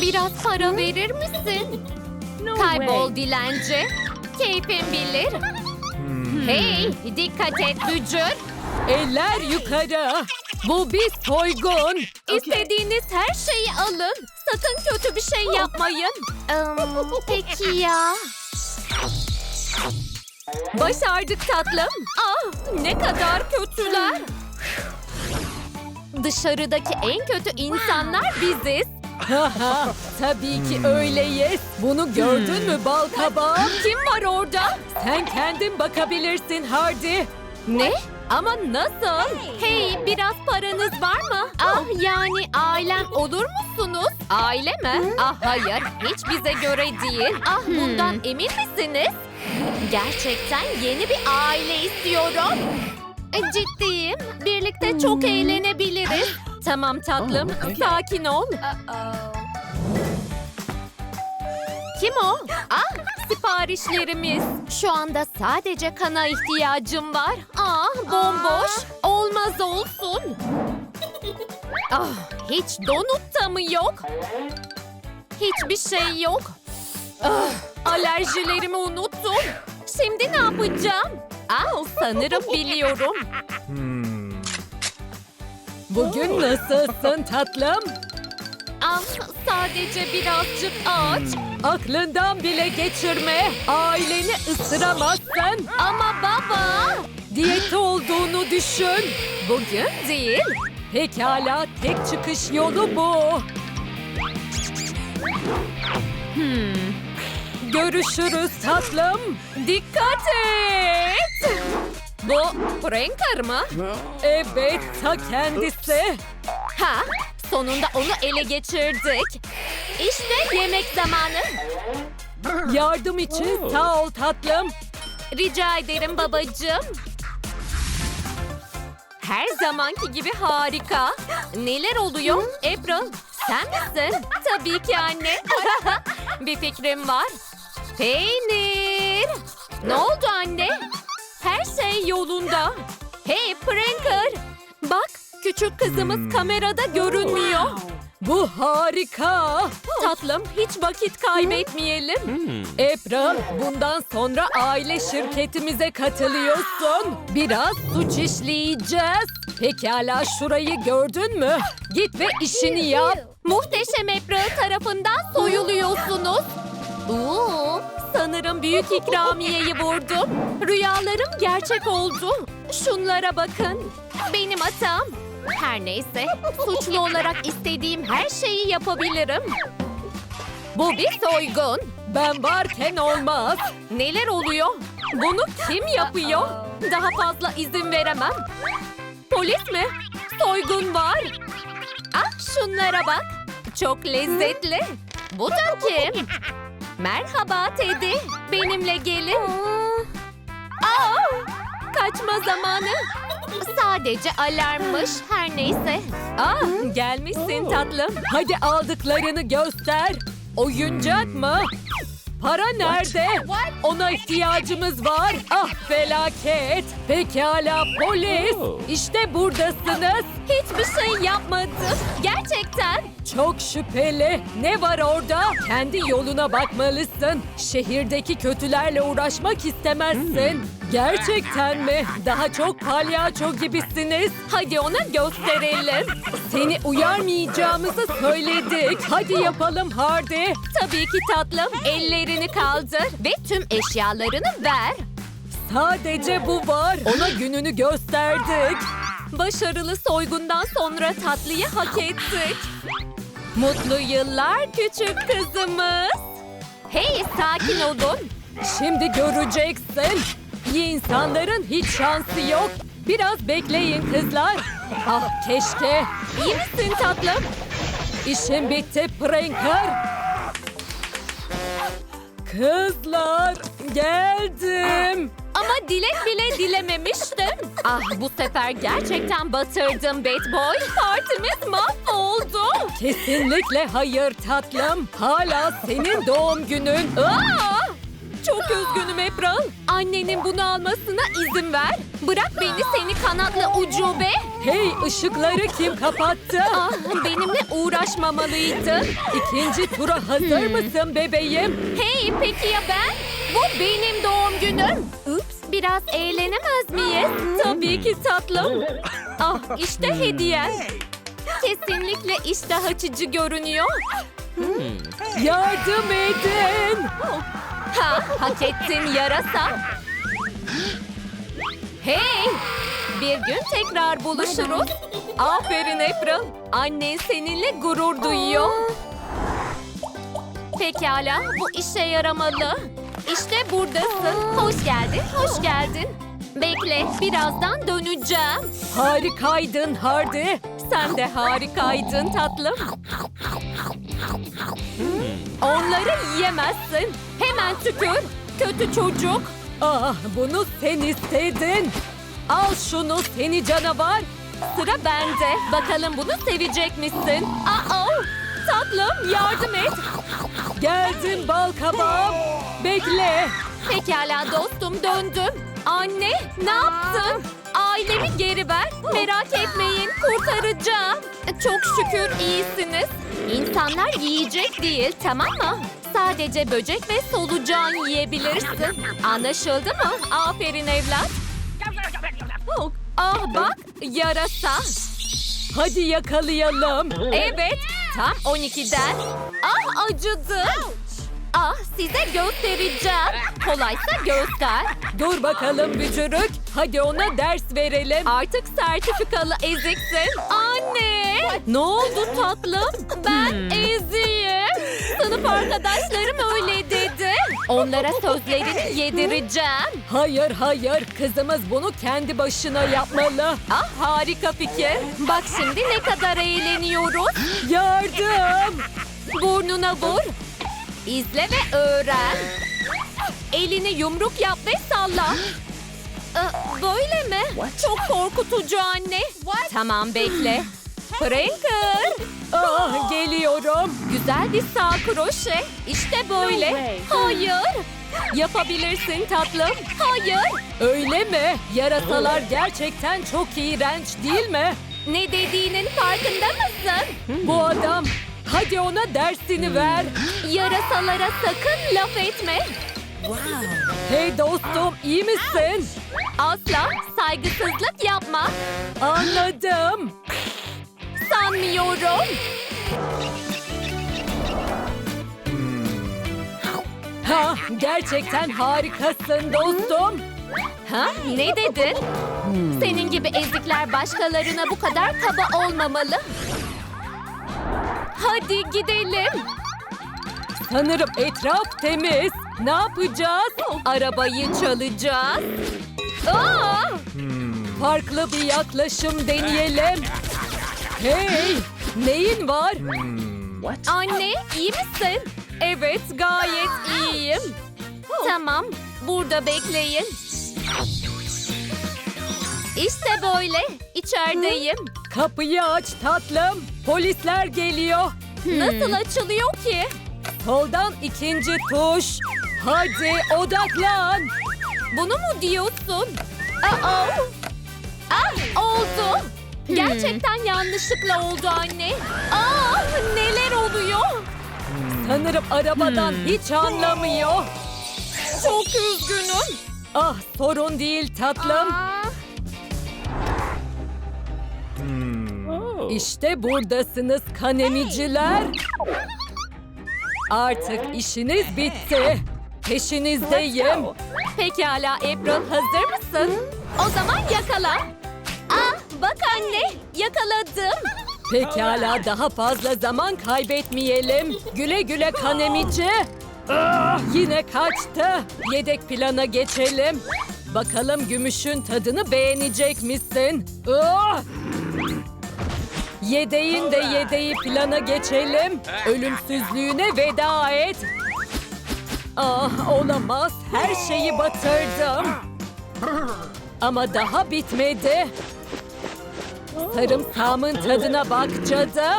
Biraz para verir misin? Kaybol dilenci. Keyfin bilir. Hey, dikkat et bücür. Eller yukarı. Bu bir soygun. İstediğiniz her şeyi alın. Sakın kötü bir şey yapmayın. peki ya. Başardık tatlım. Ah, ne kadar kötüler. Dışarıdaki en kötü insanlar biziz. Haha, Tabii ki öyleyiz. Bunu gördün mü bal kabağı? Kim var orada? Sen kendin bakabilirsin Hardy. Ne? Ama nasıl? Hey biraz paranız var mı? Ah yani ailem olur musunuz? Aile mi? Ah hayır hiç bize göre değil. Ah bundan emin misiniz? Gerçekten yeni bir aile istiyorum. E, Ciddiyim. Birlikte çok eğlenebiliriz. Tamam tatlım. Sakin ol. Kim o? Ah, siparişlerimiz. Şu anda sadece kana ihtiyacım var. Ah, bomboş. Olmaz olsun. Ah, hiç donut da mı yok? Hiçbir şey yok. Ah, alerjilerimi unuttum. Şimdi ne yapacağım? Ah, sanırım biliyorum. Bugün nasılsın tatlım? Ah, sadece birazcık aç. Aklından bile geçirme. Aileni ısıramazsın. Ama baba, Diyette olduğunu düşün. bugün değil. Pekala tek çıkış yolu bu. Hmm. Görüşürüz tatlım. Dikkat et! Bu Pranker mı? Evet ta kendisi. Ha, sonunda onu ele geçirdik. İşte yemek zamanı. Yardım için sağ ol tatlım. Rica ederim babacığım. Her zamanki gibi harika. Neler oluyor? April, sen misin? Tabii ki anne. Bir fikrim var. Peynir. Ne oldu anne? Her şey yolunda. Hey Pranker. Bak küçük kızımız kamerada görünmüyor. Bu harika. Tatlım hiç vakit kaybetmeyelim. April, bundan sonra aile şirketimize katılıyorsun. Biraz suç işleyeceğiz. Pekala şurayı gördün mü? Git ve işini yap. Muhteşem April tarafından soyuluyorsunuz. Oo, sanırım büyük ikramiyeyi vurdum. Rüyalarım gerçek oldu. Şunlara bakın. Benim hatam. Her neyse, suçlu olarak istediğim her şeyi yapabilirim. Bu bir soygun. Ben varken olmaz. Neler oluyor? Bunu kim yapıyor? Daha fazla izin veremem. Polis mi? Soygun var. Ah şunlara bak. Çok lezzetli. Bu da kim? Merhaba Teddy. Benimle gelin. Aa, kaçma zamanı. Sadece alarmmış. Her neyse. Ah, gelmişsin tatlım. Hadi aldıklarını göster. Oyuncak mı? Para nerede? Ona ihtiyacımız var. Ah felaket. Pekala polis. İşte buradasınız. Hiçbir şey yapmadım. Gerçekten. Çok şüpheli. Ne var orada? Kendi yoluna bakmalısın. Şehirdeki kötülerle uğraşmak istemezsin. Gerçekten mi? Daha çok palyaço gibisiniz. Hadi ona gösterelim. Seni uyarmayacağımızı söyledik. Hadi yapalım Hardy. Tabii ki tatlım. Ellerini kaldır ve tüm eşyalarını ver. Sadece bu var. Ona gününü gösterdik. Başarılı soygundan sonra tatlıyı hak ettik. Mutlu yıllar küçük kızımız. Hey sakin olun. Şimdi göreceksin. İyi insanların hiç şansı yok. Biraz bekleyin kızlar. Ah keşke. İyi misin tatlım? İşim bitti Pranker. Kızlar geldim. Ama dilek bile dilememiştim. Ah bu sefer gerçekten batırdım Bad Boy. Partimiz mahvoldu. Kesinlikle hayır tatlım. Hala senin doğum günün. Aa! Çok üzgünüm April. Annenin bunu almasına izin ver. Bırak beni seni kanatlı ucube. Hey ışıkları kim kapattı? Ah, benimle uğraşmamalıydın. İkinci tura hazır mısın bebeğim? Hey peki ya ben? Bu benim doğum günüm. Ups, biraz eğlenemez miyiz? Tabii ki tatlım. Ah işte hediyen. Kesinlikle iştah açıcı görünüyor. Yardım edin. Ha, hak ettin yarasa. Hey! Bir gün tekrar buluşuruz. Aferin April. Annen seninle gurur duyuyor. Pekala, bu işe yaramalı. İşte buradasın. Hoş geldin, hoş geldin. Bekle, birazdan döneceğim. Harikaydın Hardy. Sen de harikaydın tatlım. Onları yiyemezsin. Hemen tükür. Kötü çocuk. Ah bunu sen istedin. Al şunu seni canavar. Sıra bende. Bakalım bunu sevecek misin? Aa, tatlım yardım et. Geldim bal kabağım. Bekle. Pekala dostum döndüm. Anne ne yaptın? Ailemi geri ver. Merak etmeyin kurtaracağım. Çok şükür iyisiniz. İnsanlar yiyecek değil tamam mı? Sadece böcek ve solucan yiyebilirsin. Anlaşıldı mı? Aferin evlat. Ah bak yarasa. Hadi yakalayalım. Evet, tam 12'den. Ah acıdı. Ah size göstereceğim. Kolaysa göster. Dur bakalım bücürük. Hadi ona ders verelim. Artık sertifikalı eziksin. Anne! Ne oldu tatlım? Ben eziyim. Sınıf arkadaşlarım öyle dedi. Onlara sözlerini yedireceğim. Hayır hayır kızımız bunu kendi başına yapmalı. Ah harika fikir. Bak şimdi ne kadar eğleniyoruz. Yardım. Burnuna vur. İzle ve öğren. Elini yumruk yap ve salla. Ee, Böyle mi? Çok korkutucu anne. Tamam bekle. Pranker. Ah geliyorum. Güzel bir sağ kroşe. İşte böyle. Hayır. Yapabilirsin tatlım. Hayır. Öyle mi? Yarasalar gerçekten çok iğrenç değil mi? Ne dediğinin farkında mısın? Bu adam. Hadi ona dersini ver. Yarasalara sakın laf etme. Hey dostum iyi misin? Asla saygısızlık yapma. Anladım. Sanmıyorum. Ha gerçekten harikasın dostum. Ha? Ne dedin? Senin gibi ezikler başkalarına bu kadar kaba olmamalı. Hadi gidelim. Sanırım etraf temiz. Ne yapacağız? Arabayı çalacağız. Aa! Farklı bir yaklaşım deneyelim. Hey, neyin var? Anne iyi misin? Evet gayet iyiyim. Tamam burada bekleyin. İşte böyle içerideyim. Kapıyı aç tatlım. Polisler geliyor. Nasıl açılıyor ki? Soldan ikinci tuş. Hadi odaklan. Bunu mu diyorsun? Aa! Ah oldu. Gerçekten yanlışlıkla oldu anne. Aa neler oluyor? Sanırım arabadan hiç anlamıyor. Çok üzgünüm. Ah sorun değil tatlım. Aa, İşte buradasınız kanemiciler. Artık işiniz bitti. Peşinizdeyim. Pekala April hazır mısın? O zaman yakala. Anne yakaladım. Pekala daha fazla zaman kaybetmeyelim. Güle güle kanemici. Yine kaçtı. Yedek plana geçelim. Bakalım gümüşün tadını beğenecek misin? Ah! Yedeğin de yedeği plana geçelim. Ölümsüzlüğüne veda et. Ah olamaz. Her şeyi batırdım. Ama daha bitmedi. Sarımsağımın tadına bak cadı.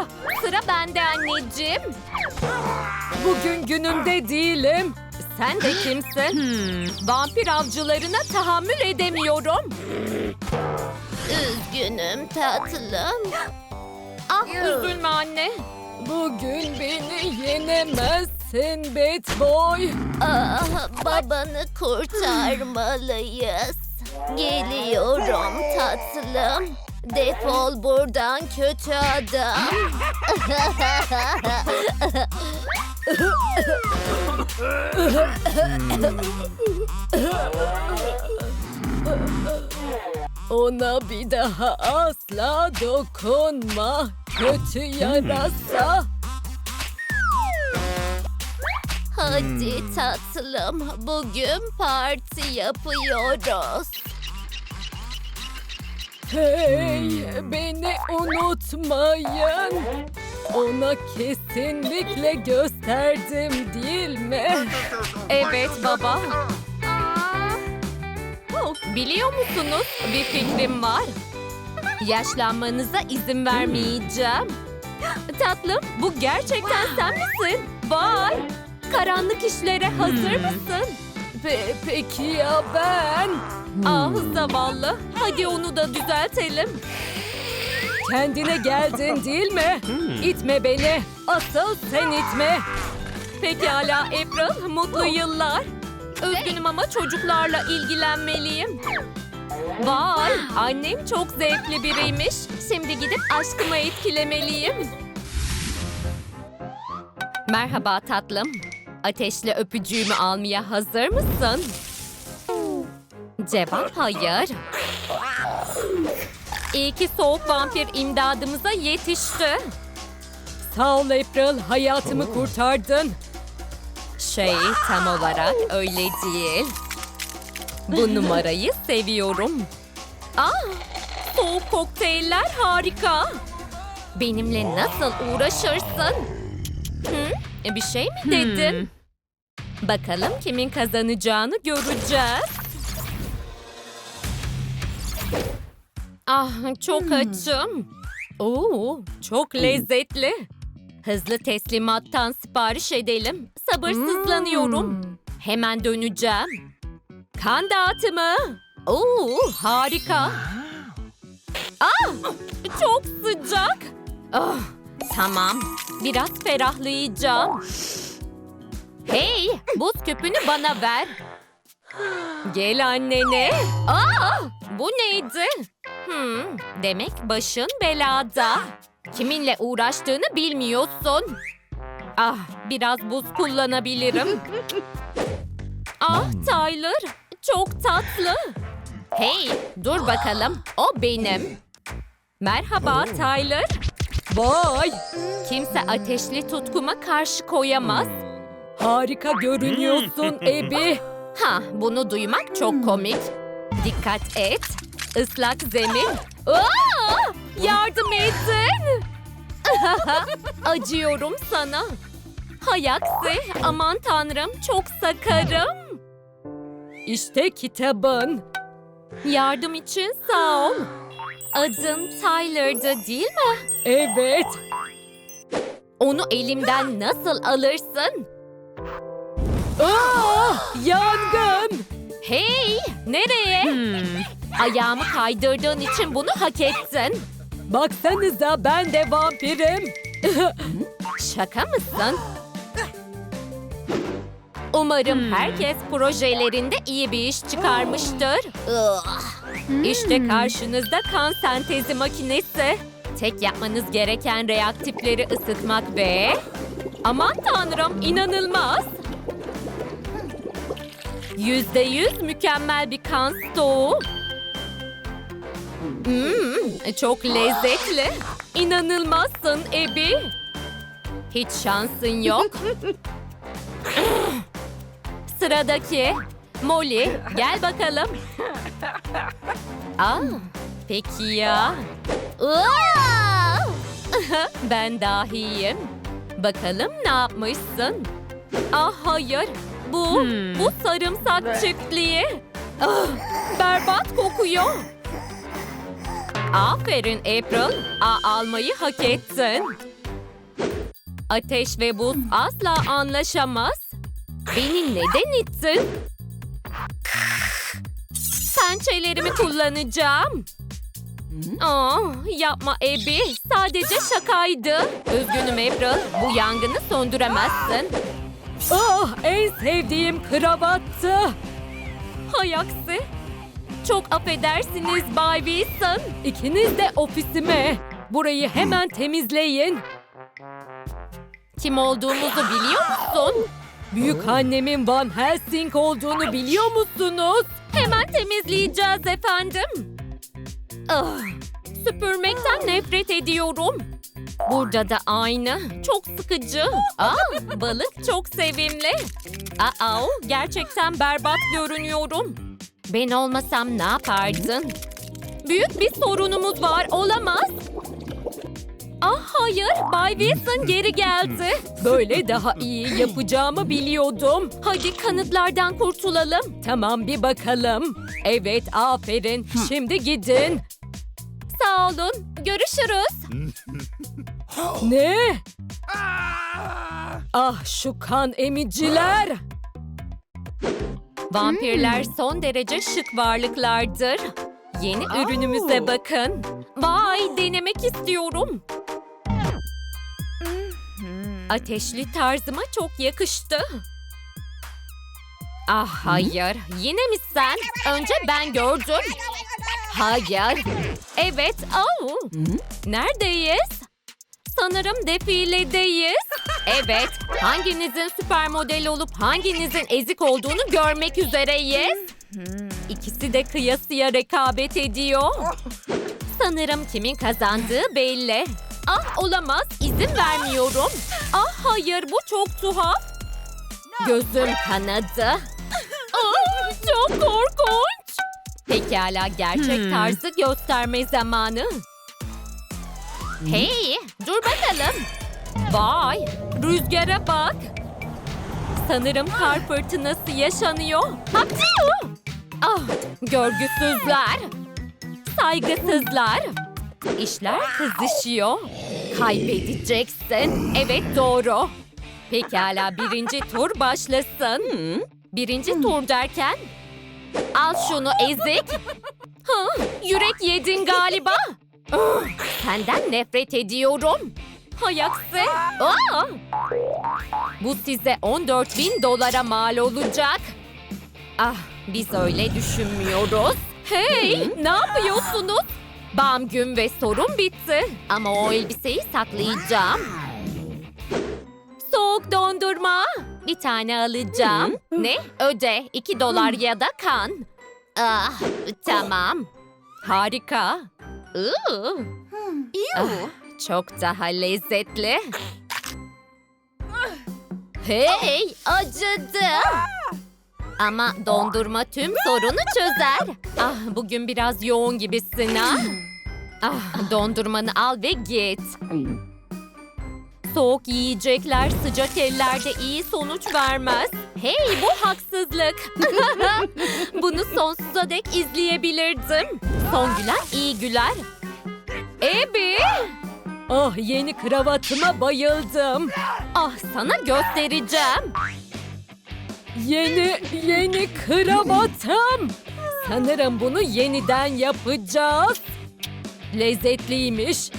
Sıra bende anneciğim. Bugün günümde değilim. sen de kimsin? Vampir avcılarına tahammül edemiyorum. Üzgünüm tatlım. Ah üzülme anne. Bugün beni yenemezsin Bad Boy. Ah, babanı kurtarmalıyız. Geliyorum tatlım. Defol buradan kötü adam. Ona bir daha asla dokunma. Kötü yarasa. Hadi tatlım, bugün parti yapıyoruz. Hey, beni unutmayın. Ona kesinlikle gösterdim değil mi? Evet baba. Oh, Biliyor musunuz bir fikrim var. Yaşlanmanıza izin vermeyeceğim. Tatlım bu gerçekten sen misin? Vay! Karanlık işlere hazır mısın? Pe- peki ya ben? Ah zavallı. Hadi onu da düzeltelim. Kendine geldin değil mi? İtme beni. Asıl sen itme. Pekala April, mutlu yıllar. Üzgünüm ama çocuklarla ilgilenmeliyim. Vay, annem çok zevkli biriymiş. Şimdi gidip aşkımı etkilemeliyim. Merhaba tatlım. Ateşli öpücüğümü almaya hazır mısın? Cevap hayır. İyi ki soğuk vampir imdadımıza yetişti. Sağ ol April. Hayatımı kurtardın. Şey tam olarak öyle değil. Bu numarayı seviyorum. Ah, soğuk kokteyller harika. Benimle nasıl uğraşırsın? Hı? Bir şey mi dedin? Bakalım kimin kazanacağını göreceğiz. Ah, çok açım. Oo, çok lezzetli. Hızlı teslimattan sipariş edelim. Sabırsızlanıyorum. Hemen döneceğim. Kan dağıtımı. Oo, harika. Ah, çok sıcak. Ah, tamam. Biraz ferahlayacağım. Hey, buz küpünü bana ver. Gel annene. Aa, bu neydi? Hmm, demek başın belada. Kiminle uğraştığını bilmiyorsun. Ah, biraz buz kullanabilirim. ah, Tyler, çok tatlı. Hey, dur bakalım. O benim. Merhaba Tyler. Vay! Kimse ateşli tutkuma karşı koyamaz. Harika görünüyorsun Ebi. Ha, bunu duymak çok komik. Dikkat et. Islak zemin. Aa, yardım edin. Acıyorum sana. Hay aksi. Aman tanrım çok sakarım. İşte kitabın. Yardım için sağ ol. Adın Tyler'dı değil mi? Evet. Onu elimden nasıl alırsın? Aa, yangın. Hey, nereye? Ayağımı kaydırdığın için bunu hak ettin. Baksanıza ben de vampirim. Şaka mısın? Umarım herkes projelerinde iyi bir iş çıkarmıştır. İşte karşınızda kan sentezi makinesi. Tek yapmanız gereken reaktifleri ısıtmak ve... Aman tanrım inanılmaz. Yüzde yüz mükemmel bir kan stoğu. Hmm, çok lezzetli. İnanılmazsın Ebi. Hiç şansın yok. Sıradaki Molly gel bakalım. Aa, peki ya. Ben dahiyim. Bakalım ne yapmışsın? Ah hayır. Bu, bu sarımsak çiftliği. Ah, berbat kokuyor. Aferin April. A almayı hak ettin. Ateş ve buz asla anlaşamaz. Beni neden ittin? Pençelerimi kullanacağım. Aa, yapma Ebi. Sadece şakaydı. Üzgünüm April. Bu yangını söndüremezsin. Ah en sevdiğim kravattı. Hay aksi. Çok affedersiniz Bay Wilson. İkiniz de ofisime. Burayı hemen temizleyin. Kim olduğumuzu biliyor musun? Büyük annemin Van Helsing olduğunu biliyor musunuz? Hemen temizleyeceğiz efendim. Ah, süpürmekten nefret ediyorum. Burada da aynı. Çok sıkıcı. Aa, balık çok sevimli. Aa, gerçekten berbat görünüyorum. Ben olmasam ne yapardın? Büyük bir sorunumuz var. Olamaz. Ah hayır, Bay Wilson geri geldi. Böyle daha iyi yapacağımı biliyordum. Hadi kanıtlardan kurtulalım. Tamam bir bakalım. Evet aferin. Şimdi gidin. Sağ olun. Görüşürüz. Ne? Ah şu kan emiciler. Vampirler son derece şık varlıklardır. Yeni ürünümüze bakın. Vay denemek istiyorum. Ateşli tarzıma çok yakıştı. Ah hayır, yine mi sen? Önce ben gördüm. Hayır. Evet, oh. Neredeyiz? Sanırım defiledeyiz. Evet, hanginizin süper model olup hanginizin ezik olduğunu görmek üzereyiz. İkisi de kıyasıya rekabet ediyor. Sanırım kimin kazandığı belli. Ah olamaz, izin vermiyorum. Ah hayır, bu çok tuhaf. Gözüm kanadı. Çok korkunç. Pekala, gerçek tarzı gösterme zamanı. Hey, dur bakalım. Vay, rüzgara bak. Sanırım kar fırtınası yaşanıyor. Hapşu! Ah, görgüsüzler. Saygısızlar. İşler kızışıyor. Kaybedeceksin. Evet doğru. Pekala birinci tur başlasın. Birinci tur derken? Al şunu ezik. Hı, yürek yedin galiba. Ah, Senden nefret ediyorum. Hay aksi. Aa! Bu size 14 bin dolara mal olacak. Ah, biz öyle düşünmüyoruz. Hey, ne yapıyorsunuz? Bam gün ve sorun bitti. Ama o elbiseyi saklayacağım. Soğuk dondurma. Bir tane alacağım. Ne? Öde. 2 dolar ya da kan. Ah, tamam. Harika. Iı. Ah, çok daha lezzetli. Hey, acıdı. Ama dondurma tüm sorunu çözer. Ah, bugün biraz yoğun gibisin ha. Ah, dondurmanı al ve git. Soğuk yiyecekler sıcak ellerde iyi sonuç vermez. Hey bu haksızlık. Bunu sonsuza dek izleyebilirdim. Son gülen iyi güler. Ebi. Ah yeni kravatıma bayıldım. Ah sana göstereceğim. Yeni yeni kravatım. Sanırım bunu yeniden yapacağız. Lezzetliymiş.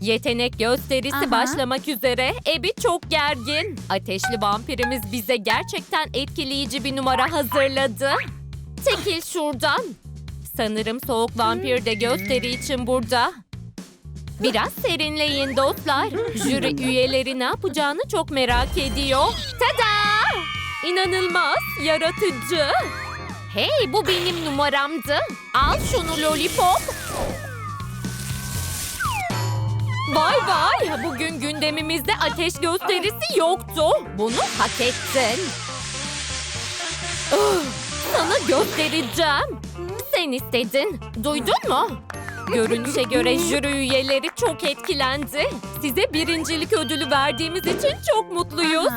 Yetenek gösterisi Aha. başlamak üzere. Ebi çok gergin. Ateşli vampirimiz bize gerçekten etkileyici bir numara hazırladı. Çekil şuradan. Sanırım soğuk vampir de gösteri için burada. Biraz serinleyin dostlar. Jüri üyeleri ne yapacağını çok merak ediyor. Tada! İnanılmaz, yaratıcı. Hey bu benim numaramdı. Al şunu lollipop. Vay vay! Bugün gündemimizde ateş gösterisi yoktu. Bunu hak ettin. Sana göstereceğim. Sen istedin. Duydun mu? Görünüşe göre jüri üyeleri çok etkilendi. Size birincilik ödülü verdiğimiz için çok mutluyuz.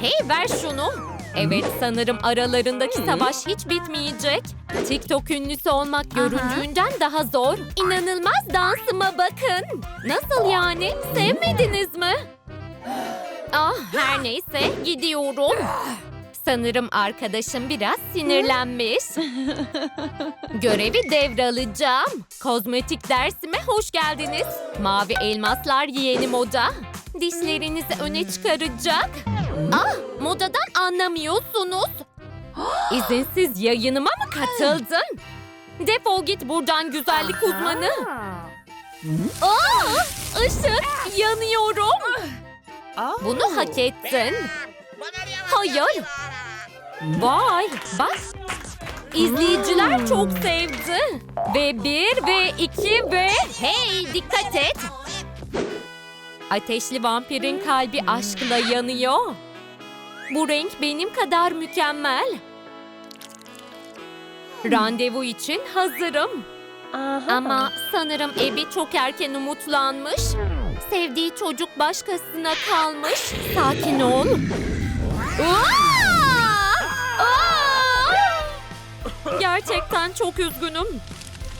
Hey ver şunu. Evet sanırım aralarındaki savaş hiç bitmeyecek. TikTok ünlüsü olmak göründüğünden daha zor. İnanılmaz dansıma bakın. Nasıl yani? Sevmediniz mi? Ah her neyse gidiyorum. Sanırım arkadaşım biraz sinirlenmiş. Görevi devralacağım. Kozmetik dersime hoş geldiniz. Mavi elmaslar yeğeni moda. Dişlerinizi öne çıkaracak. Ah modadan anlamıyorsunuz. İzinsiz yayınıma mı katıldın? Defol git buradan güzellik uzmanı. Aa, ışık yanıyorum. Bunu hak ettin. Hayır. Vay bak. İzleyiciler çok sevdi. Ve bir ve iki ve... Hey dikkat et. Ateşli vampirin kalbi aşkla yanıyor. Bu renk benim kadar mükemmel. Randevu için hazırım. Ama sanırım Ebi çok erken umutlanmış. Sevdiği çocuk başkasına kalmış. Sakin ol. Aa! Aa! Gerçekten çok üzgünüm.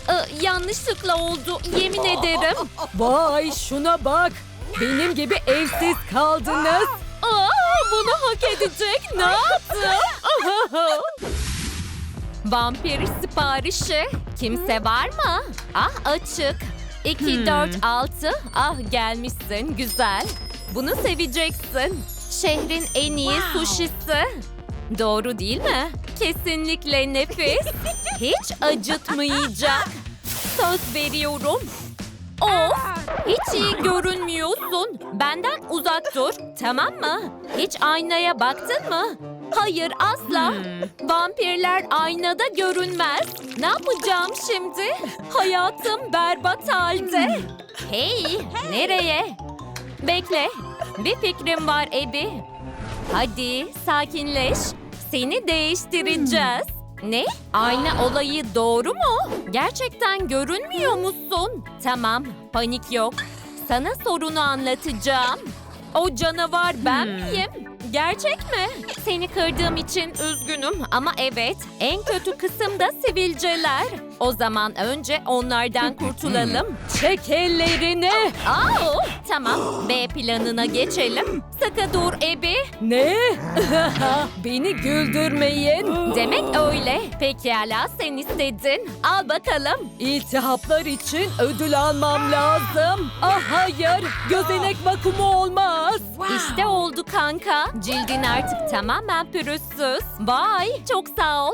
Ee, yanlışlıkla oldu, yemin ederim. Vay şuna bak. Benim gibi evsiz kaldınız. Aa, bunu hak edecek ne yaptım? Vampir siparişi. Kimse var mı? Ah açık. 2, 4, 6. Ah gelmişsin güzel. Bunu seveceksin. Şehrin en iyi suşisi. Doğru değil mi? Kesinlikle nefis. Hiç acıtmayacak. Söz veriyorum. Of! Hiç iyi görünmüyorsun. Benden uzak dur, tamam mı? Hiç aynaya baktın mı? Hayır, asla. Vampirler aynada görünmez. Ne yapacağım şimdi? Hayatım berbat halde. Hey, nereye? Bekle, bir fikrim var Ebi. Hadi sakinleş. Seni değiştireceğiz. Ne? Ayna olayı doğru mu? Gerçekten görünmüyor musun? Tamam, panik yok. Sana sorunu anlatacağım. O canavar ben miyim? Gerçek mi? Seni kırdığım için üzgünüm ama evet, en kötü kısım da sivilceler. O zaman önce onlardan kurtulalım. Çek ellerini. Aa, tamam, B planına geçelim. Sıkı dur Ebi. Ne? Beni güldürmeyin. Demek öyle. Pekala sen istedin. Al bakalım. İltihaplar için ödül almam lazım. Ah hayır, gözenek vakumu olmaz. İşte oldu kanka. Cildin artık tamamen pürüzsüz. Vay çok sağ ol.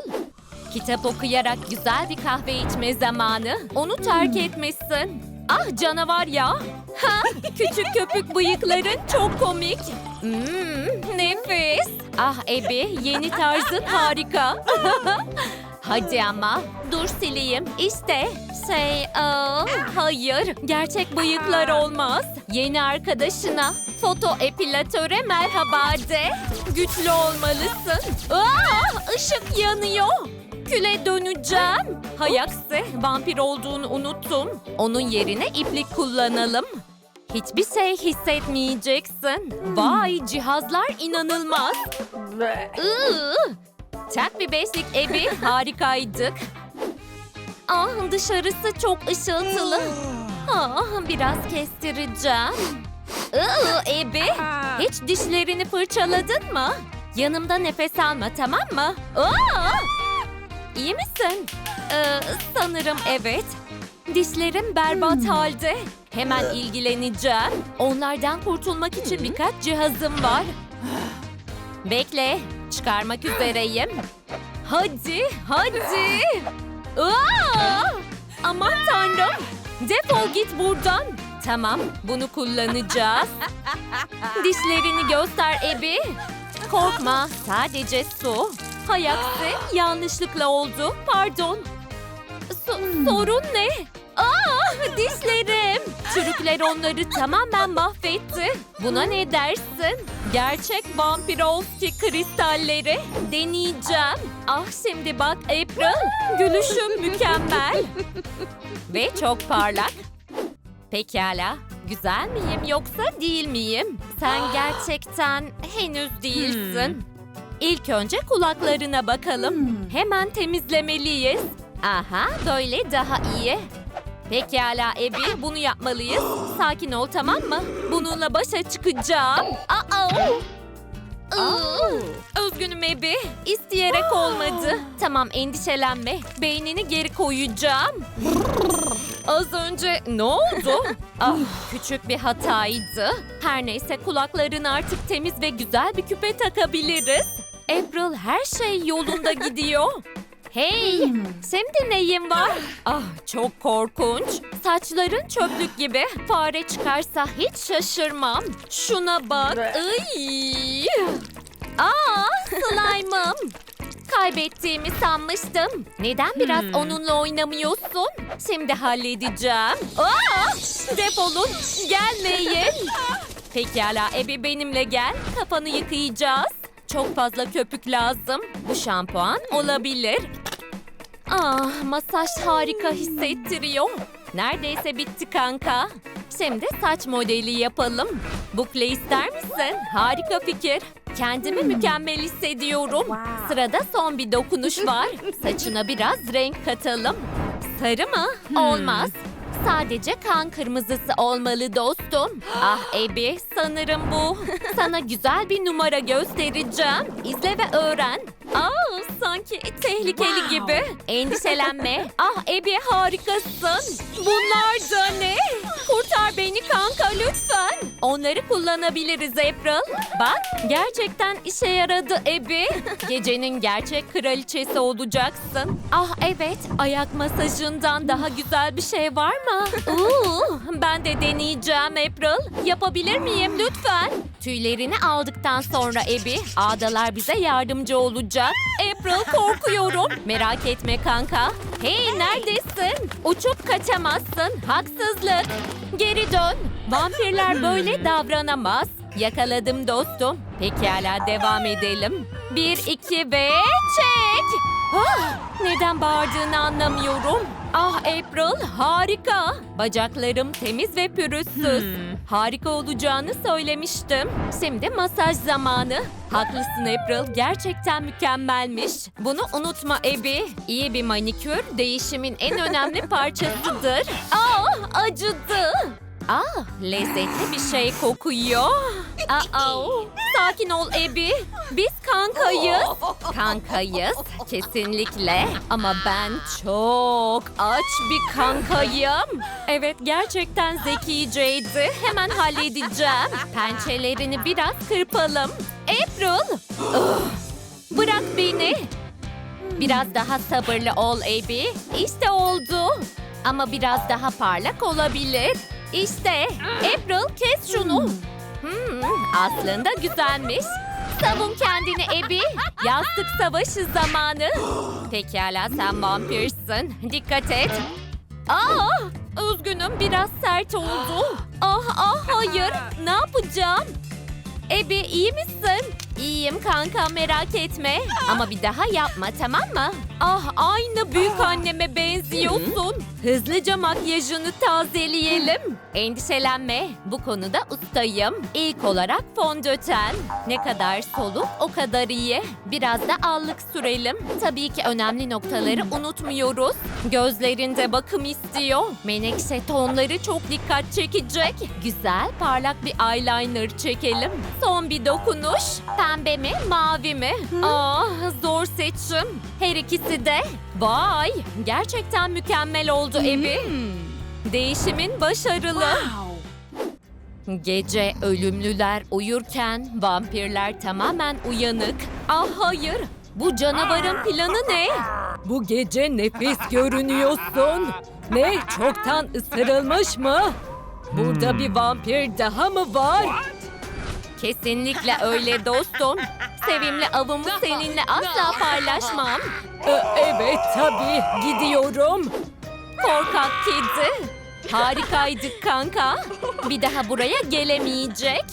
Kitap okuyarak güzel bir kahve içme zamanı. Onu terk etmişsin. Ah canavar ya. Ha, küçük köpük bıyıkların çok komik. Hmm, nefis. Ah Ebi, yeni tarzın harika. Hadi ama, dur sileyim. İşte, şey, aa, hayır, gerçek bıyıklar olmaz. Yeni arkadaşına foto epilatöre merhaba de. Güçlü olmalısın. Aa, ışık yanıyor. Küle döneceğim. Hay aksi, vampir olduğunu unuttum. Onun yerine iplik kullanalım. Hiçbir şey hissetmeyeceksin. Vay cihazlar inanılmaz. Tak bir beşlik evi harikaydık. Ah dışarısı çok ışıltılı. Ah biraz kestireceğim. Ebi hiç dişlerini fırçaladın mı? Yanımda nefes alma tamam mı? Aa! İyi misin? Ee, sanırım evet. Dişlerim berbat halde. Hemen ilgileneceğim. Onlardan kurtulmak için birkaç cihazım var. Bekle, çıkarmak üzereyim. Hadi, hadi. Aa! Aman tanrım. Defol git buradan. Tamam, bunu kullanacağız. Dişlerini göster Ebi. Korkma, sadece su. Hay aksi, yanlışlıkla oldu. Pardon. So- sorun ne? Aa, dişlerim. Çürükler onları tamamen mahvetti. Buna ne dersin? Gerçek vampirovski kristalleri. Deneyeceğim. Ah şimdi bak April. Gülüşüm mükemmel. Ve çok parlak. Pekala. Güzel miyim yoksa değil miyim? Sen gerçekten henüz değilsin. İlk önce kulaklarına bakalım. Hemen temizlemeliyiz. Aha, böyle daha iyi. Pekala Ebi, bunu yapmalıyız. Sakin ol tamam mı? Bununla başa çıkacağım. Aa, üzgünüm Ebi. İsteyerek olmadı. Tamam endişelenme. Beynini geri koyacağım. Az önce ne oldu? ah küçük bir hataydı. Her neyse kulakların artık temiz ve güzel bir küpe takabiliriz. April her şey yolunda gidiyor. Hey, şimdi neyin var? Ah çok korkunç. Saçların çöplük gibi. Fare çıkarsa hiç şaşırmam. Şuna bak. Iy. Aa, slime'ım. Kaybettiğimi sanmıştım. Neden biraz onunla oynamıyorsun? Şimdi halledeceğim. Aa, defolun, gelmeyin. Pekala Ebi benimle gel. Kafanı yıkayacağız. Çok fazla köpük lazım. Bu şampuan olabilir. Ah, masaj harika hissettiriyor. Neredeyse bitti kanka. Şimdi saç modeli yapalım. Bukle ister misin? Harika fikir. Kendimi mükemmel hissediyorum. Sırada son bir dokunuş var. Saçına biraz renk katalım. Sarı mı? Olmaz. Sadece kan kırmızısı olmalı dostum. Ah Ebi, sanırım bu. Sana güzel bir numara göstereceğim. İzle ve öğren. Aa, sanki tehlikeli gibi. Endişelenme. Ah Ebi harikasın. Bunlar da ne? Kurtar beni kanka lütfen. Onları kullanabiliriz April. Bak gerçekten işe yaradı Ebi. Gecenin gerçek kraliçesi olacaksın. Ah evet ayak masajından daha güzel bir şey var mı? Uuu, ben de deneyeceğim April. Yapabilir miyim lütfen? Tüylerini aldıktan sonra Ebi, ağdalar bize yardımcı olacak. April korkuyorum. Merak etme kanka. Hey neredesin? Uçup kaçamazsın. Haksızlık. Geri dön. Vampirler böyle davranamaz. Yakaladım dostum. Pekala devam edelim. Bir, iki ve çek. Ah, neden bağırdığını anlamıyorum. Ah April harika. Bacaklarım temiz ve pürüzsüz. Harika olacağını söylemiştim. Şimdi masaj zamanı. Haklısın April gerçekten mükemmelmiş. Bunu unutma Ebi. İyi bir manikür değişimin en önemli parçasıdır. Ah acıdı. Ah, lezzetli bir şey kokuyor. Aa, sakin ol Ebi. Biz kankayız. Kankayız, kesinlikle. Ama ben çok aç bir kankayım. Evet, gerçekten zekiceydi. Hemen halledeceğim. Pençelerini biraz kırpalım. April, bırak beni. Biraz daha sabırlı ol Ebi. İşte oldu. Ama biraz daha parlak olabilir. İşte April kes şunu. Hmm, aslında güzelmiş. Savun kendini Ebi. Yastık savaşı zamanı. Pekala sen vampirsin. Dikkat et. Aa, üzgünüm biraz sert oldu. Ah ah hayır. Ne yapacağım? Ebi iyi misin? İyiyim kanka merak etme. Ama bir daha yapma tamam mı? Ah aynı büyük anneme benziyorsun. Hızlıca makyajını tazeleyelim. Endişelenme bu konuda ustayım. İlk olarak fondöten. Ne kadar soluk o kadar iyi. Biraz da allık sürelim. Tabii ki önemli noktaları unutmuyoruz. Gözlerinde bakım istiyor. Menekşe tonları çok dikkat çekecek. Güzel parlak bir eyeliner çekelim. Son bir dokunuş. Pembe mi mavi mi? Ah zor seçim. Her ikisi de. Vay gerçekten mükemmel oldu evi. Değişimin başarılı. Gece ölümlüler uyurken vampirler tamamen uyanık. Ah hayır. Bu canavarın planı ne? Bu gece nefis görünüyorsun. Ne? Çoktan ısırılmış mı? Burada bir vampir daha mı var? Kesinlikle öyle dostum. Sevimli avımı seninle asla paylaşmam. Ee, evet tabii gidiyorum. Korkak kedi. Harikaydık kanka. Bir daha buraya gelemeyecek.